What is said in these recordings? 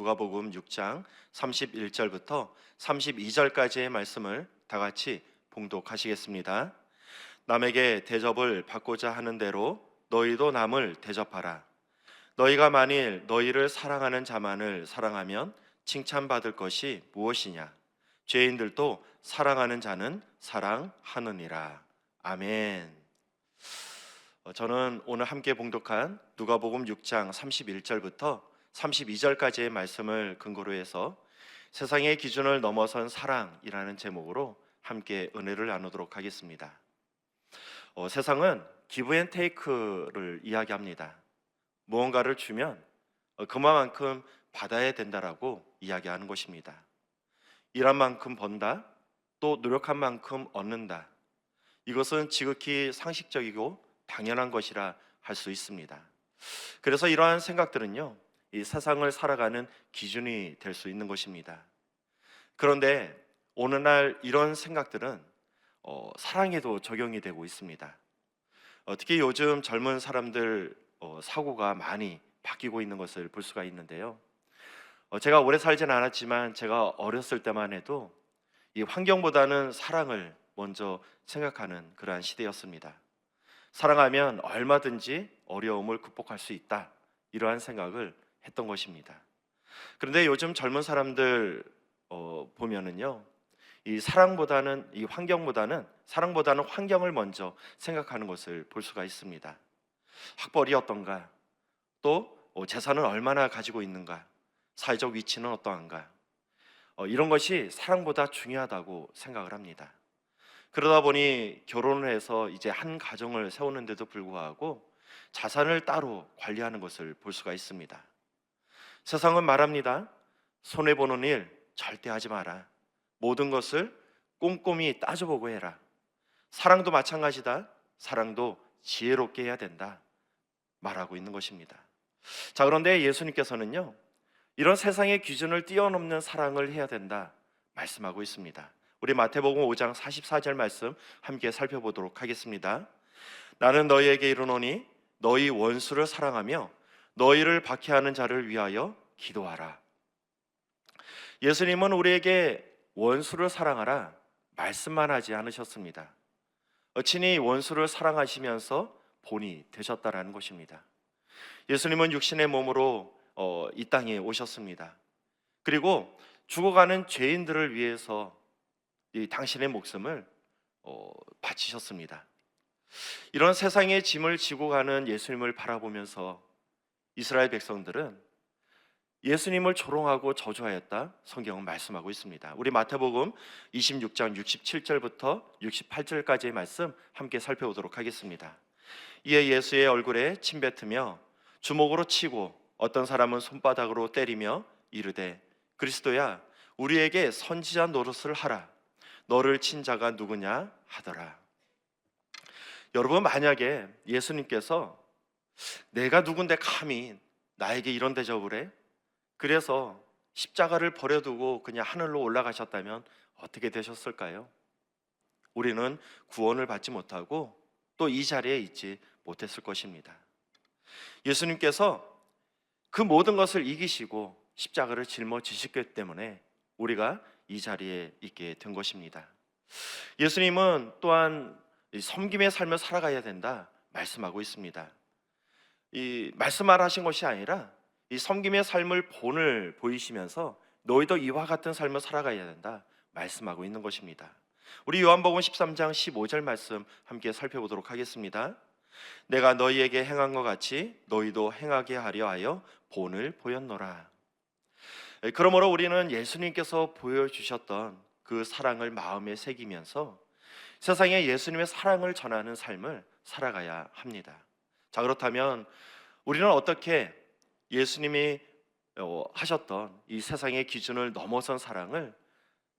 누가복음 6장 31절부터 32절까지의 말씀을 다 같이 봉독하시겠습니다. 남에게 대접을 받고자 하는 대로 너희도 남을 대접하라. 너희가 만일 너희를 사랑하는 자만을 사랑하면 칭찬받을 것이 무엇이냐? 죄인들도 사랑하는 자는 사랑하느니라. 아멘. 어, 저는 오늘 함께 봉독한 누가복음 6장 31절부터 32절까지의 말씀을 근거로 해서 세상의 기준을 넘어선 사랑이라는 제목으로 함께 은혜를 나누도록 하겠습니다. 어, 세상은 기브 앤 테이크를 이야기합니다. 무언가를 주면 어, 그만큼 받아야 된다라고 이야기하는 것입니다. 일한 만큼 번다, 또 노력한 만큼 얻는다. 이것은 지극히 상식적이고 당연한 것이라 할 수 있습니다. 그래서 이러한 생각들은요, 이 세상을 살아가는 기준이 될 수 있는 것입니다. 그런데 오늘날 이런 생각들은 어, 사랑에도 적용이 되고 있습니다. 어, 특히 요즘 젊은 사람들 어, 사고가 많이 바뀌고 있는 것을 볼 수가 있는데요. 어, 제가 오래 살지는 않았지만 제가 어렸을 때만 해도 이 환경보다는 사랑을 먼저 생각하는 그러한 시대였습니다. 사랑하면 얼마든지 어려움을 극복할 수 있다. 이러한 생각을 했던 것입니다. 그런데 요즘 젊은 사람들 어, 보면은요, 이 사랑보다는 이 환경보다는 사랑보다는 환경을 먼저 생각하는 것을 볼 수가 있습니다. 학벌이 어떤가, 또 어, 재산을 얼마나 가지고 있는가, 사회적 위치는 어떠한가, 어, 이런 것이 사랑보다 중요하다고 생각을 합니다. 그러다 보니 결혼을 해서 이제 한 가정을 세우는데도 불구하고 자산을 따로 관리하는 것을 볼 수가 있습니다. 세상은 말합니다. 손해 보는 일 절대 하지 마라. 모든 것을 꼼꼼히 따져보고 해라. 사랑도 마찬가지다. 사랑도 지혜롭게 해야 된다. 말하고 있는 것입니다. 자, 그런데 예수님께서는요. 이런 세상의 기준을 뛰어넘는 사랑을 해야 된다. 말씀하고 있습니다. 우리 마태복음 5장 44절 말씀 함께 살펴보도록 하겠습니다. 나는 너희에게 이르노니 너희 원수를 사랑하며 너희를 박해하는 자를 위하여 기도하라. 예수님은 우리에게 원수를 사랑하라 말씀만 하지 않으셨습니다. 친히 원수를 사랑하시면서 본이 되셨다라는 것입니다. 예수님은 육신의 몸으로 어, 이 땅에 오셨습니다. 그리고 죽어가는 죄인들을 위해서 이 당신의 목숨을 어, 바치셨습니다. 이런 세상의 짐을 지고 가는 예수님을 바라보면서 이스라엘 백성들은 예수님을 조롱하고 저주하였다 성경은 말씀하고 있습니다. 우리 마태복음 26장 67절부터 68절까지의 말씀 함께 살펴보도록 하겠습니다. 이에 예수의 얼굴에 침 뱉으며 주먹으로 치고 어떤 사람은 손바닥으로 때리며 이르되 그리스도야 우리에게 선지자 노릇을 하라 너를 친 자가 누구냐 하더라. 여러분 만약에 예수님께서 내가 누군데 감히 나에게 이런 대접을 해? 그래서 십자가를 버려두고 그냥 하늘로 올라가셨다면 어떻게 되셨을까요? 우리는 구원을 받지 못하고 또 이 자리에 있지 못했을 것입니다. 예수님께서 그 모든 것을 이기시고 십자가를 짊어지셨기 때문에 우리가 이 자리에 있게 된 것입니다. 예수님은 또한 섬김의 삶을 살아가야 된다 말씀하고 있습니다. 이 말씀만 하신 것이 아니라 이 섬김의 삶을 본을 보이시면서 너희도 이와 같은 삶을 살아가야 된다 말씀하고 있는 것입니다. 우리 요한복음 13장 15절 말씀 함께 살펴보도록 하겠습니다. 내가 너희에게 행한 것 같이 너희도 행하게 하려 하여 본을 보였노라. 예, 그러므로 우리는 예수님께서 보여주셨던 그 사랑을 마음에 새기면서 세상에 예수님의 사랑을 전하는 삶을 살아가야 합니다. 자, 그렇다면 우리는 어떻게 예수님이 어, 하셨던 이 세상의 기준을 넘어선 사랑을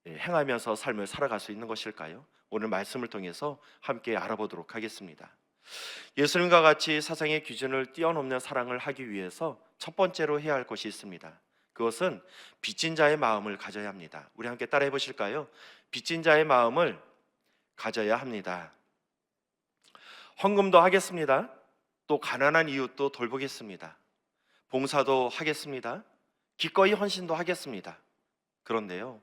예, 행하면서 삶을 살아갈 수 있는 것일까요? 오늘 말씀을 통해서 함께 알아보도록 하겠습니다. 예수님과 같이 세상의 기준을 뛰어넘는 사랑을 하기 위해서 첫 번째로 해야 할 것이 있습니다. 그것은 빚진 자의 마음을 가져야 합니다. 우리 함께 따라해 보실까요? 빚진 자의 마음을 가져야 합니다. 헌금도 하겠습니다. 또 가난한 이웃도 돌보겠습니다. 봉사도 하겠습니다. 기꺼이 헌신도 하겠습니다. 그런데요.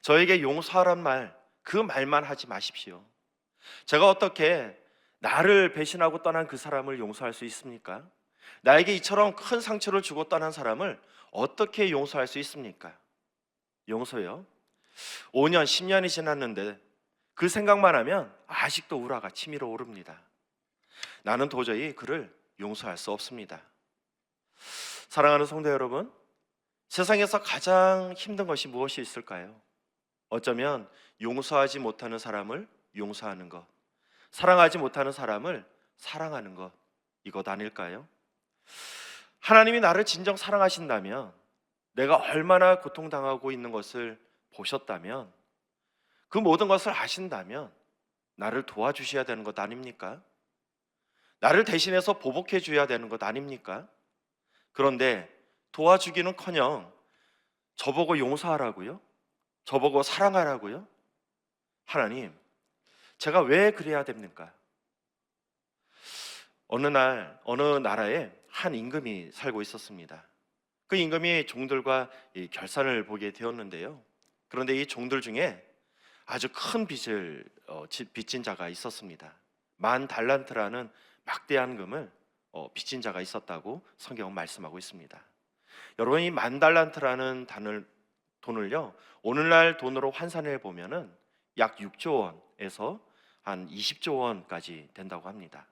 저에게 용서하란 말, 그 말만 하지 마십시오. 제가 어떻게 나를 배신하고 떠난 그 사람을 용서할 수 있습니까? 나에게 이처럼 큰 상처를 주고 떠난 사람을 어떻게 용서할 수 있습니까? 용서요? 5년, 10년이 지났는데 그 생각만 하면 아직도 우라가 치밀어 오릅니다. 나는 도저히 그를 용서할 수 없습니다. 사랑하는 성도 여러분, 세상에서 가장 힘든 것이 무엇이 있을까요? 어쩌면 용서하지 못하는 사람을 용서하는 것, 사랑하지 못하는 사람을 사랑하는 것, 이것 아닐까요? 하나님이 나를 진정 사랑하신다면, 내가 얼마나 고통당하고 있는 것을 보셨다면, 그 모든 것을 아신다면, 나를 도와주셔야 되는 것 아닙니까? 나를 대신해서 보복해 줘야 되는 것 아닙니까? 그런데 도와주기는 커녕 저보고 용서하라고요? 저보고 사랑하라고요? 하나님, 제가 왜 그래야 됩니까? 어느 날, 어느 나라에 한 임금이 살고 있었습니다. 그 임금이 종들과 이 결산을 보게 되었는데요. 그런데 이 종들 중에 아주 큰 빚을 어, 지- 빚진 자가 있었습니다. 만 달란트라는 막대한 금을 어, 빚진 자가 있었다고 성경은 말씀하고 있습니다. 여러분 이 만 달란트라는 단을 돈을요 오늘날 돈으로 환산해 보면은 약 6조 원에서 한 20조 원까지 된다고 합니다.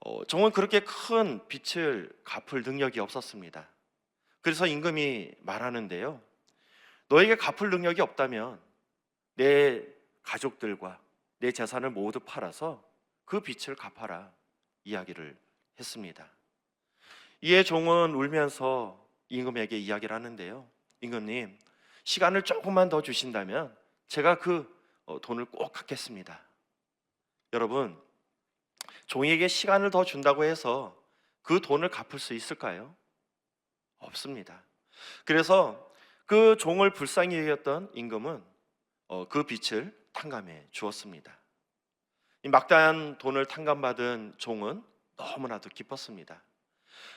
어, 종은 그렇게 큰 빚을 갚을 능력이 없었습니다. 그래서 임금이 말하는데요. 너에게 갚을 능력이 없다면 내 가족들과 내 재산을 모두 팔아서 그 빚을 갚아라 이야기를 했습니다. 이에 종은 울면서 임금에게 이야기를 하는데요. 임금님, 시간을 조금만 더 주신다면 제가 그 어, 돈을 꼭 갚겠습니다. 여러분, 종에게 시간을 더 준다고 해서 그 돈을 갚을 수 있을까요? 없습니다. 그래서 그 종을 불쌍히 여겼던 임금은 어, 그 빚을 탕감해 주었습니다. 이 막대한 돈을 탕감받은 종은 너무나도 기뻤습니다.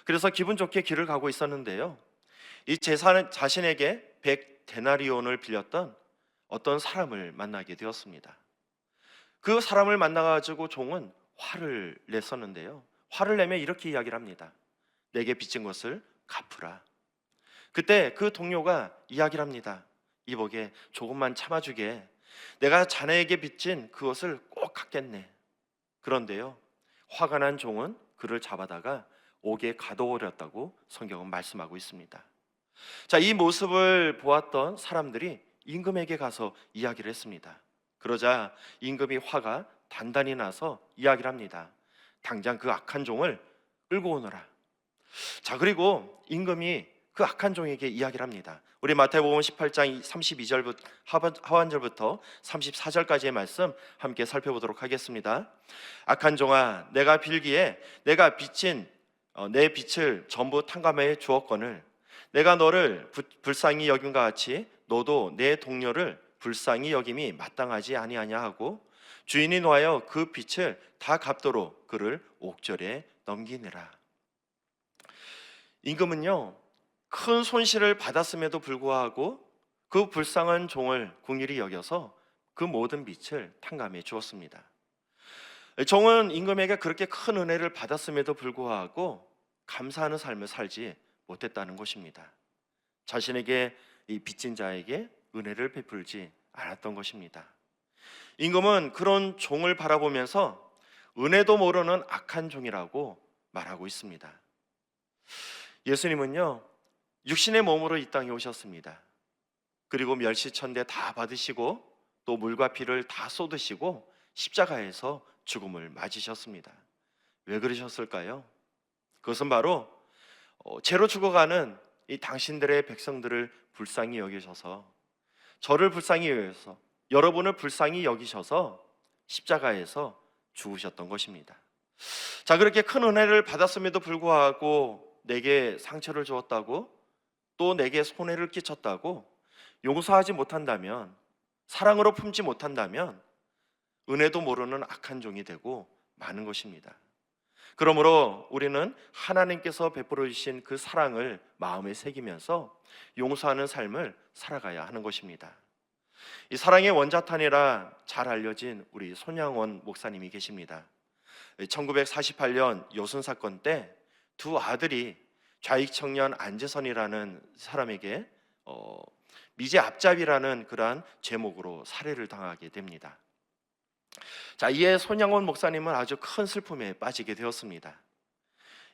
그래서 기분 좋게 길을 가고 있었는데요. 이 재산 자신에게 100 데나리온을 빌렸던 어떤 사람을 만나게 되었습니다. 그 사람을 만나 가지고 종은 화를 냈었는데요. 화를 내며 이렇게 이야기를 합니다. 내게 빚진 것을 갚으라. 그때 그 동료가 이야기를 합니다. 이복에 조금만 참아주게. 내가 자네에게 빚진 그것을 꼭 갚겠네. 그런데요. 화가 난 종은 그를 잡아다가 옥에 가둬버렸다고 성경은 말씀하고 있습니다. 자, 이 모습을 보았던 사람들이 임금에게 가서 이야기를 했습니다. 그러자 임금이 화가 단단히 나서 이야기를 합니다. 당장 그 악한 종을 끌고 오너라. 자, 그리고 임금이 그 악한 종에게 이야기를 합니다. 우리 마태복음 18장 32절부터 하반절부터 34절까지의 말씀 함께 살펴보도록 하겠습니다. 악한 종아, 내가 빌기에 내가 빚진 어, 내 빚을 전부 탕감해 주었거늘 내가 너를 부- 불쌍히 여김과 같이 너도 내 동료를 불쌍히 여김이 마땅하지 아니하냐 하고 주인이 놓아여 그 빚을 다 갚도록 그를 옥절에 넘기느라. 임금은요 큰 손실을 받았음에도 불구하고 그 불쌍한 종을 궁일이 여겨서 그 모든 빚을 탕감해 주었습니다. 종은 임금에게 그렇게 큰 은혜를 받았음에도 불구하고 감사하는 삶을 살지 못했다는 것입니다. 자신에게 이 빚진 자에게 은혜를 베풀지 않았던 것입니다. 임금은 그런 종을 바라보면서 은혜도 모르는 악한 종이라고 말하고 있습니다. 예수님은요, 육신의 몸으로 이 땅에 오셨습니다. 그리고 멸시천대 다 받으시고 또 물과 피를 다 쏟으시고 십자가에서 죽음을 맞으셨습니다. 왜 그러셨을까요? 그것은 바로 어, 죄로 죽어가는 이 당신들의 백성들을 불쌍히 여기셔서 저를 불쌍히 여기셔서 여러분을 불쌍히 여기셔서 십자가에서 죽으셨던 것입니다. 자 그렇게 큰 은혜를 받았음에도 불구하고 내게 상처를 주었다고 또 내게 손해를 끼쳤다고 용서하지 못한다면 사랑으로 품지 못한다면 은혜도 모르는 악한 종이 되고 마는 것입니다. 그러므로 우리는 하나님께서 베풀어 주신 그 사랑을 마음에 새기면서 용서하는 삶을 살아가야 하는 것입니다. 이 사랑의 원자탄이라 잘 알려진 우리 손양원 목사님이 계십니다. 1948년 여순 사건 때 두 아들이 좌익 청년 안재선이라는 사람에게 어, 미제 앞잡이라는 그러한 제목으로 살해를 당하게 됩니다. 자, 이에 손양원 목사님은 아주 큰 슬픔에 빠지게 되었습니다.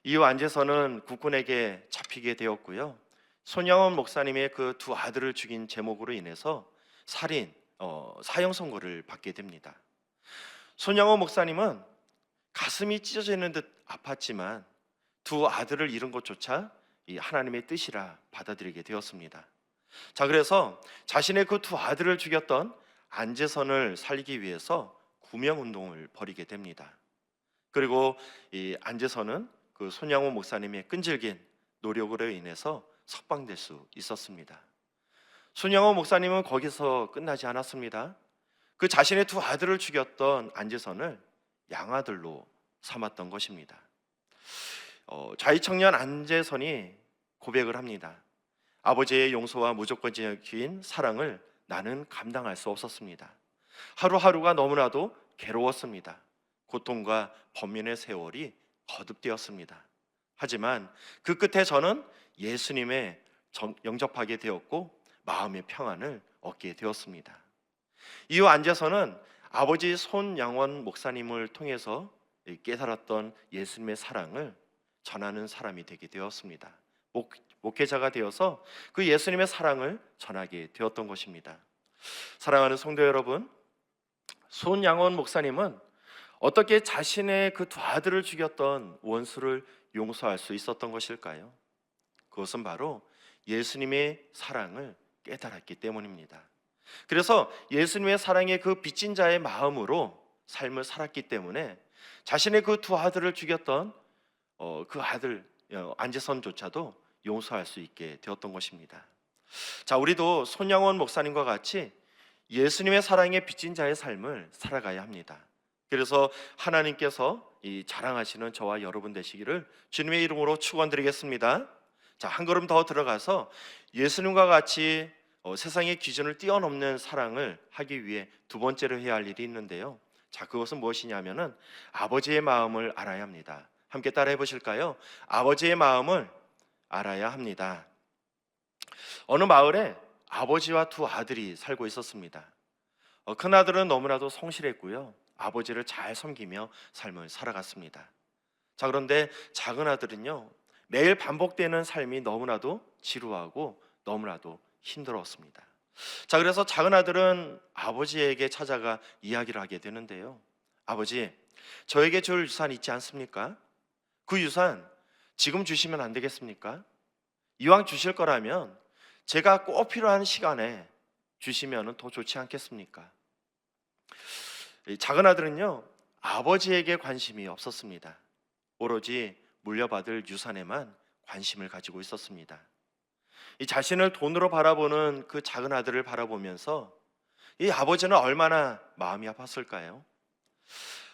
이후 안재선은 국군에게 잡히게 되었고요. 손양원 목사님의 그 두 아들을 죽인 제목으로 인해서 살인 어, 사형 선고를 받게 됩니다. 손양원 목사님은 가슴이 찢어지는 듯 아팠지만 두 아들을 잃은 것조차 이 하나님의 뜻이라 받아들이게 되었습니다. 자, 그래서 자신의 그 두 아들을 죽였던 안재선을 살리기 위해서 구명 운동을 벌이게 됩니다. 그리고 이 안재선은 그 손양호 목사님의 끈질긴 노력으로 인해서 석방될 수 있었습니다. 손양호 목사님은 거기서 끝나지 않았습니다. 그 자신의 두 아들을 죽였던 안재선을 양아들로 삼았던 것입니다. 어, 좌익 청년 안재선이 고백을 합니다. 아버지의 용서와 무조건적인 사랑을 나는 감당할 수 없었습니다. 하루하루가 너무나도 괴로웠습니다. 고통과 범민의 세월이 거듭되었습니다. 하지만 그 끝에 저는 예수님의 정- 영접하게 되었고 마음의 평안을 얻게 되었습니다. 이후 안재선은 아버지 손양원 목사님을 통해서 깨달았던 예수님의 사랑을 전하는 사람이 되게 되었습니다. 목, 목회자가 되어서 그 예수님의 사랑을 전하게 되었던 것입니다. 사랑하는 성도 여러분, 손양원 목사님은 어떻게 자신의 그 두 아들을 죽였던 원수를 용서할 수 있었던 것일까요? 그것은 바로 예수님의 사랑을 깨달았기 때문입니다. 그래서 예수님의 사랑의 그 빚진 자의 마음으로 삶을 살았기 때문에 자신의 그 두 아들을 죽였던 어, 그 아들 어, 안재선조차도 용서할 수 있게 되었던 것입니다. 자, 우리도 손양원 목사님과 같이 예수님의 사랑에 빚진 자의 삶을 살아가야 합니다. 그래서 하나님께서 이 자랑하시는 저와 여러분 되시기를 주님의 이름으로 축원드리겠습니다. 자, 한 걸음 더 들어가서 예수님과 같이 어, 세상의 기준을 뛰어넘는 사랑을 하기 위해 두 번째로 해야 할 일이 있는데요. 자, 그것은 무엇이냐면은 아버지의 마음을 알아야 합니다. 함께 따라해 보실까요? 아버지의 마음을 알아야 합니다. 어느 마을에 아버지와 두 아들이 살고 있었습니다. 어, 큰 아들은 너무나도 성실했고요. 아버지를 잘 섬기며 삶을 살아갔습니다. 자, 그런데 작은 아들은요. 매일 반복되는 삶이 너무나도 지루하고 너무나도 힘들었습니다. 자, 그래서 작은 아들은 아버지에게 찾아가 이야기를 하게 되는데요. 아버지, 저에게 줄 유산 있지 않습니까? 그 유산 지금 주시면 안 되겠습니까? 이왕 주실 거라면 제가 꼭 필요한 시간에 주시면 더 좋지 않겠습니까? 이 작은 아들은요, 아버지에게 관심이 없었습니다. 오로지 물려받을 유산에만 관심을 가지고 있었습니다. 이 자신을 돈으로 바라보는 그 작은 아들을 바라보면서 이 아버지는 얼마나 마음이 아팠을까요?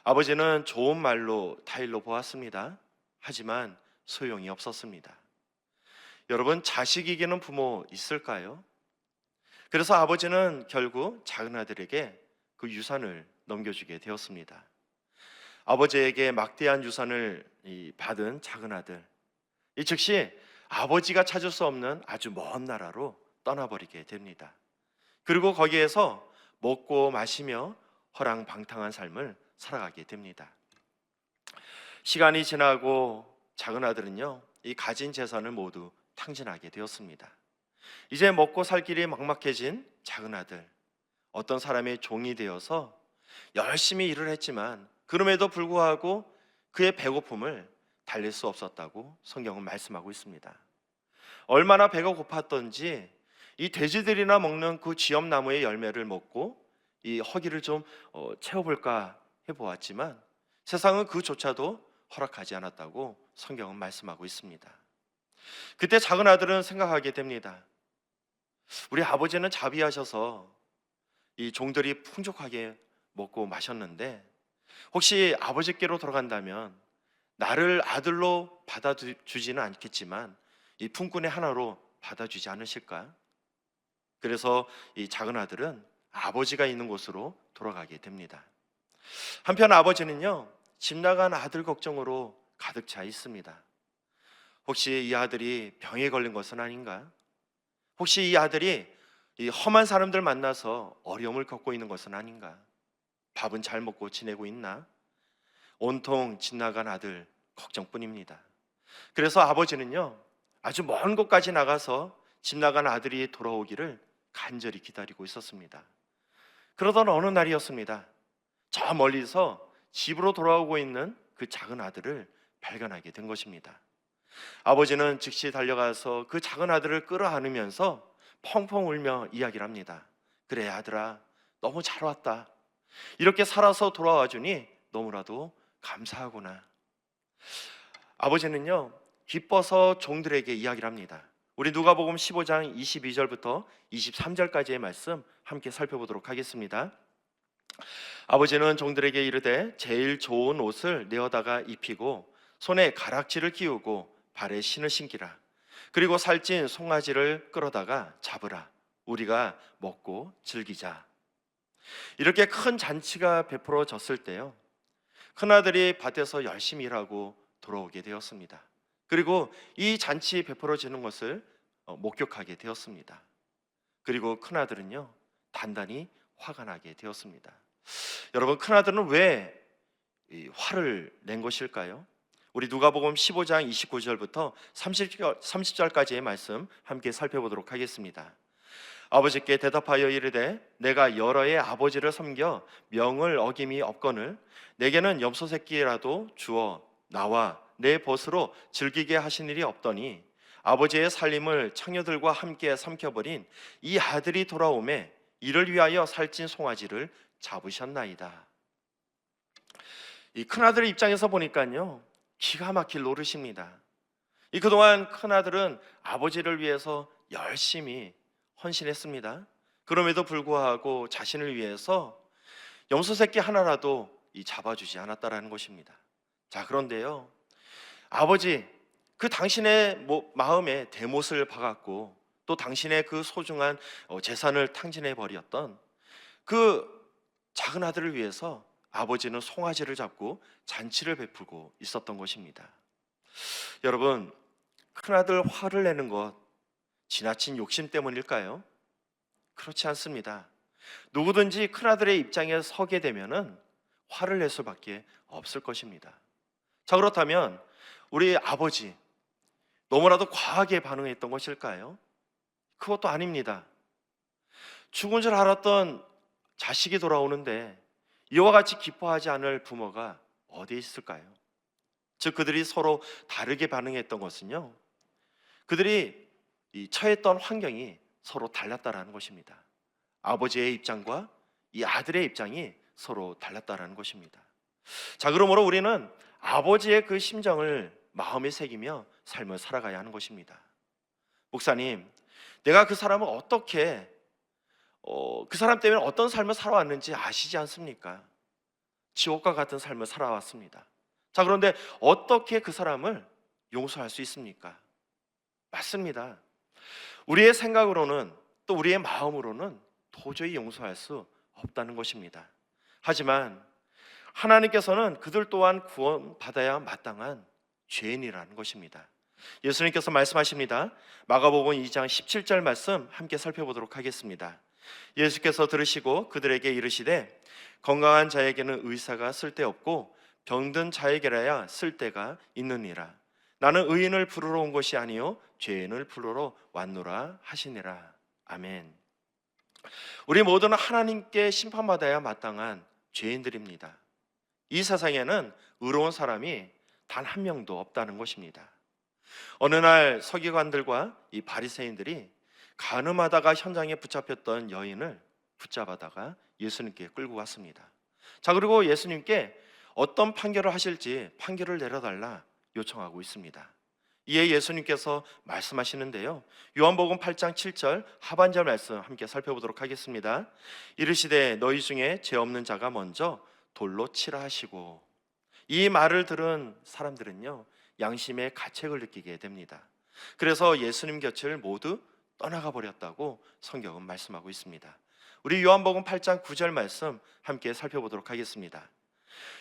아버지는 좋은 말로 타일로 보았습니다. 하지만 소용이 없었습니다. 여러분, 자식 이기는 부모 있을까요? 그래서 아버지는 결국 작은 아들에게 그 유산을 넘겨주게 되었습니다. 아버지에게 막대한 유산을 이 받은 작은 아들. 이 즉시 아버지가 찾을 수 없는 아주 먼 나라로 떠나버리게 됩니다. 그리고 거기에서 먹고 마시며 허랑방탕한 삶을 살아가게 됩니다. 시간이 지나고 작은 아들은요, 이 가진 재산을 모두 탕진하게 되었습니다. 이제 먹고 살 길이 막막해진 작은 아들, 어떤 사람의 종이 되어서 열심히 일을 했지만 그럼에도 불구하고 그의 배고픔을 달랠 수 없었다고 성경은 말씀하고 있습니다. 얼마나 배가 고팠던지 이 돼지들이나 먹는 그 지엄나무의 열매를 먹고 이 허기를 좀 어, 채워볼까 해보았지만 세상은 그조차도 허락하지 않았다고 성경은 말씀하고 있습니다. 그때 작은 아들은 생각하게 됩니다. 우리 아버지는 자비하셔서 이 종들이 풍족하게 먹고 마셨는데 혹시 아버지께로 돌아간다면 나를 아들로 받아주지는 않겠지만 이 품꾼의 하나로 받아주지 않으실까? 그래서 이 작은 아들은 아버지가 있는 곳으로 돌아가게 됩니다. 한편 아버지는요, 집 나간 아들 걱정으로 가득 차 있습니다. 혹시 이 아들이 병에 걸린 것은 아닌가? 혹시 이 아들이 이 험한 사람들 만나서 어려움을 겪고 있는 것은 아닌가? 밥은 잘 먹고 지내고 있나? 온통 집 나간 아들 걱정뿐입니다. 그래서 아버지는요, 아주 먼 곳까지 나가서 집 나간 아들이 돌아오기를 간절히 기다리고 있었습니다. 그러던 어느 날이었습니다. 저 멀리서 집으로 돌아오고 있는 그 작은 아들을 발견하게 된 것입니다. 아버지는 즉시 달려가서 그 작은 아들을 끌어안으면서 펑펑 울며 이야기를 합니다. 그래 아들아 너무 잘 왔다. 이렇게 살아서 돌아와 주니 너무나도 감사하구나. 아버지는요 기뻐서 종들에게 이야기를 합니다. 우리 누가복음 15장 22절부터 23절까지의 말씀 함께 살펴보도록 하겠습니다. 아버지는 종들에게 이르되 제일 좋은 옷을 내어다가 입히고 손에 가락지를 끼우고 발에 신을 신기라. 그리고 살찐 송아지를 끌어다가 잡으라. 우리가 먹고 즐기자. 이렇게 큰 잔치가 베풀어졌을 때요. 큰아들이 밭에서 열심히 일하고 돌아오게 되었습니다. 그리고 이 잔치 베풀어지는 것을 어, 목격하게 되었습니다. 그리고 큰아들은요. 단단히 화가 나게 되었습니다. 여러분 큰아들은 왜이 화를 낸 것일까요? 우리 누가복음 15장 29절부터 30절, 30절까지의 말씀 함께 살펴보도록 하겠습니다. 아버지께 대답하여 이르되 내가 여러 해 아버지를 섬겨 명을 어김이 없거늘 내게는 염소 새끼라도 주어 나와 내 벗으로 즐기게 하신 일이 없더니 아버지의 살림을 창녀들과 함께 삼켜버린 이 아들이 돌아오매 이를 위하여 살찐 송아지를 잡으셨나이다. 이 큰아들의 입장에서 보니까요. 기가 막힐 노릇입니다. 이 그동안 큰아들은 아버지를 위해서 열심히 헌신했습니다. 그럼에도 불구하고 자신을 위해서 염소 새끼 하나라도 이 잡아주지 않았다라는 것입니다. 자, 그런데요. 아버지, 그 당신의 뭐- 마음에 대못을 박았고 또 당신의 그 소중한 어, 재산을 탕진해 버렸던 그 작은 아들을 위해서 아버지는 송아지를 잡고 잔치를 베풀고 있었던 것입니다. 여러분, 큰아들 화를 내는 것 지나친 욕심 때문일까요? 그렇지 않습니다. 누구든지 큰아들의 입장에 서게 되면은 화를 낼 수밖에 없을 것입니다. 자, 그렇다면 우리 아버지 너무나도 과하게 반응했던 것일까요? 그것도 아닙니다. 죽은 줄 알았던 자식이 돌아오는데 이와 같이 기뻐하지 않을 부모가 어디 있을까요? 즉 그들이 서로 다르게 반응했던 것은요. 그들이 이 처했던 환경이 서로 달랐다라는 것입니다. 아버지의 입장과 이 아들의 입장이 서로 달랐다라는 것입니다. 자, 그러므로 우리는 아버지의 그 심정을 마음에 새기며 삶을 살아가야 하는 것입니다. 목사님, 내가 그 사람을 어떻게 어, 그 사람 때문에 어떤 삶을 살아왔는지 아시지 않습니까? 지옥과 같은 삶을 살아왔습니다. 자, 그런데 어떻게 그 사람을 용서할 수 있습니까? 맞습니다. 우리의 생각으로는 또 우리의 마음으로는 도저히 용서할 수 없다는 것입니다. 하지만 하나님께서는 그들 또한 구원받아야 마땅한 죄인이라는 것입니다. 예수님께서 말씀하십니다. 마가복음 2장 17절 말씀 함께 살펴보도록 하겠습니다. 예수께서 들으시고 그들에게 이르시되 건강한 자에게는 의사가 쓸데없고 병든 자에게라야 쓸데가 있느니라. 나는 의인을 부르러 온 것이 아니요 죄인을 부르러 왔노라 하시니라. 아멘. 우리 모두는 하나님께 심판받아야 마땅한 죄인들입니다. 이 세상에는 의로운 사람이 단 한 명도 없다는 것입니다. 어느 날 서기관들과 이 바리새인들이 가늠하다가 현장에 붙잡혔던 여인을 붙잡아다가 예수님께 끌고 왔습니다. 자 그리고 예수님께 어떤 판결을 하실지 판결을 내려달라 요청하고 있습니다. 이에 예수님께서 말씀하시는데요. 요한복음 8장 7절 하반절 말씀 함께 살펴보도록 하겠습니다. 이르시되 너희 중에 죄 없는 자가 먼저 돌로 치라 하시고 이 말을 들은 사람들은요 양심의 가책을 느끼게 됩니다. 그래서 예수님 곁을 모두 떠나가 버렸다고 성경은 말씀하고 있습니다. 우리 요한복음 8장 9절 말씀 함께 살펴보도록 하겠습니다.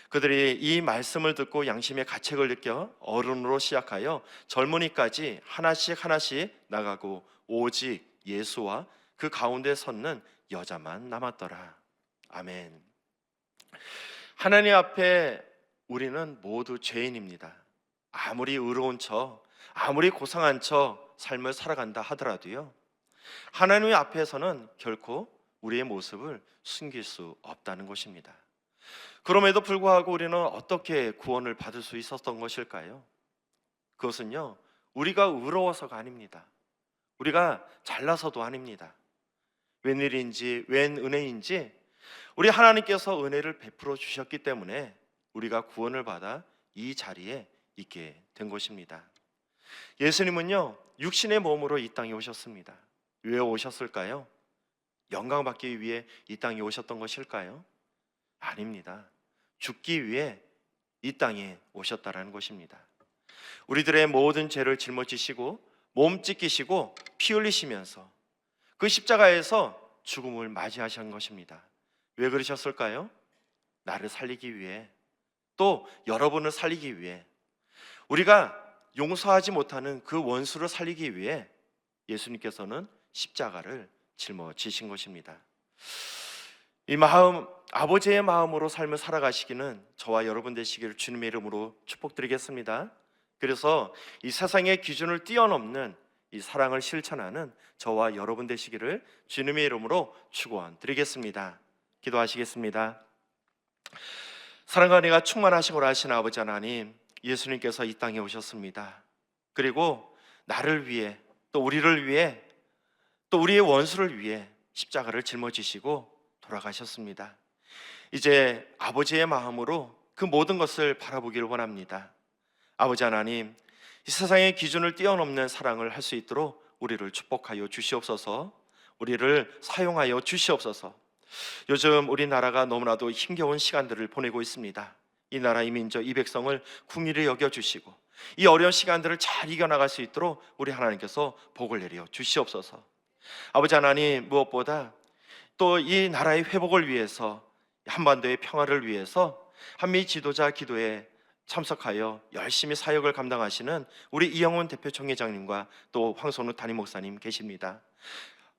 그들이 이 말씀을 듣고 양심의 가책을 느껴 어른으로 시작하여 젊은이까지 하나씩 하나씩 나가고 오직 예수와 그 가운데 섰는 여자만 남았더라. 아멘. 하나님 앞에 우리는 모두 죄인입니다. 아무리 의로운 척, 아무리 고상한 척 삶을 살아간다 하더라도요. 하나님 앞에서는 결코 우리의 모습을 숨길 수 없다는 것입니다. 그럼에도 불구하고 우리는 어떻게 구원을 받을 수 있었던 것일까요? 그것은요, 우리가 의로워서가 아닙니다. 우리가 잘나서도 아닙니다. 웬일인지, 웬 은혜인지, 우리 하나님께서 은혜를 베풀어 주셨기 때문에 우리가 구원을 받아 이 자리에 있게 된 것입니다. 예수님은요, 육신의 몸으로 이 땅에 오셨습니다. 왜 오셨을까요? 영광 받기 위해 이 땅에 오셨던 것일까요? 아닙니다. 죽기 위해 이 땅에 오셨다라는 것입니다. 우리들의 모든 죄를 짊어지시고 몸 찢기시고 피 흘리시면서 그 십자가에서 죽음을 맞이하신 것입니다. 왜 그러셨을까요? 나를 살리기 위해 또 여러분을 살리기 위해 우리가 용서하지 못하는 그 원수를 살리기 위해 예수님께서는 십자가를 짊어지신 것입니다. 이 마음 아버지의 마음으로 삶을 살아가시기는 저와 여러분 되시기를 주님의 이름으로 축복드리겠습니다. 그래서 이 세상의 기준을 뛰어넘는 이 사랑을 실천하는 저와 여러분 되시기를 주님의 이름으로 축원드리겠습니다. 기도하시겠습니다. 사랑과 은혜가 충만하시고 하신 아버지 하나님, 예수님께서 이 땅에 오셨습니다. 그리고 나를 위해 또 우리를 위해 또 우리의 원수를 위해 십자가를 짊어지시고 돌아가셨습니다. 이제 아버지의 마음으로 그 모든 것을 바라보기를 원합니다. 아버지 하나님, 이 세상의 기준을 뛰어넘는 사랑을 할 수 있도록 우리를 축복하여 주시옵소서. 우리를 사용하여 주시옵소서. 요즘 우리나라가 너무나도 힘겨운 시간들을 보내고 있습니다. 이 나라 이 민족 이 백성을 궁일히 여겨 주시고 이 어려운 시간들을 잘 이겨 나갈 수 있도록 우리 하나님께서 복을 내려 주시옵소서. 아버지 하나님 무엇보다 또 이 나라의 회복을 위해서 한반도의 평화를 위해서 한미 지도자 기도에 참석하여 열심히 사역을 감당하시는 우리 이영훈 대표 총회장님과 또 황선우 담임 목사님 계십니다.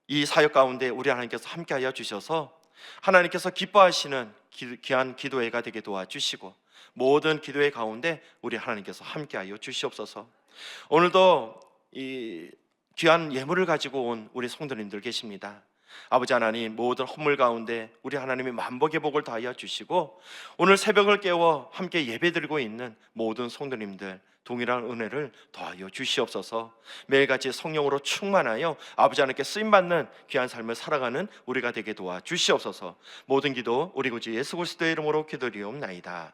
이 사역 가운데 우리 하나님께서 함께하여 주셔서 하나님께서 기뻐하시는 기- 귀한 기도회가 되게 도와주시고 모든 기도회 가운데 우리 하나님께서 함께하여 주시옵소서. 오늘도 이 귀한 예물을 가지고 온 우리 성도님들 계십니다. 아버지 하나님 모든 허물 가운데 우리 하나님의 만복의 복을 다하여 주시고 오늘 새벽을 깨워 함께 예배드리고 있는 모든 성도님들 동일한 은혜를 더하여 주시옵소서 매일같이 성령으로 충만하여 아버지 하나님께 쓰임받는 귀한 삶을 살아가는 우리가 되게 도와 주시옵소서 모든 기도 우리 구주 예수 그리스도의 이름으로 기도리옵나이다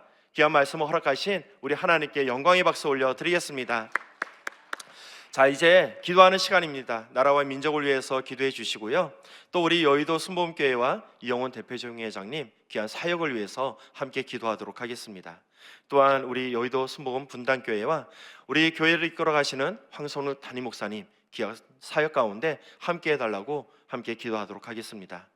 귀한 말씀을 허락하신 우리 하나님께 영광의 박수 올려 드리겠습니다. 자, 이제 기도하는 시간입니다. 나라와 민족을 위해서 기도해 주시고요. 또 우리 여의도 순복음교회와 이영원 대표정회장님 귀한 사역을 위해서 함께 기도하도록 하겠습니다. 또한 우리 여의도 순복음 분당교회와 우리 교회를 이끌어 가시는 황선우 담임 목사님 귀한 사역 가운데 함께 해달라고 함께 기도하도록 하겠습니다.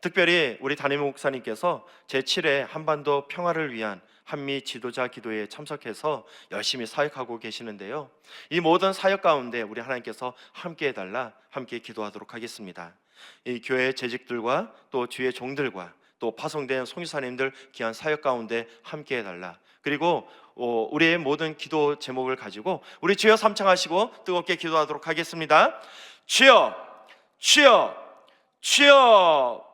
특별히 우리 담임 목사님께서 제7회 한반도 평화를 위한 한미 지도자 기도에 참석해서 열심히 사역하고 계시는데요. 이 모든 사역 가운데 우리 하나님께서 함께 해달라 함께 기도하도록 하겠습니다. 이 교회 재직들과 또 주의 종들과 또 파송된 송유사님들 귀한 사역 가운데 함께 해달라. 그리고 어, 우리의 모든 기도 제목을 가지고 우리 주여 삼창하시고 뜨겁게 기도하도록 하겠습니다. 주여, 주여, 주여.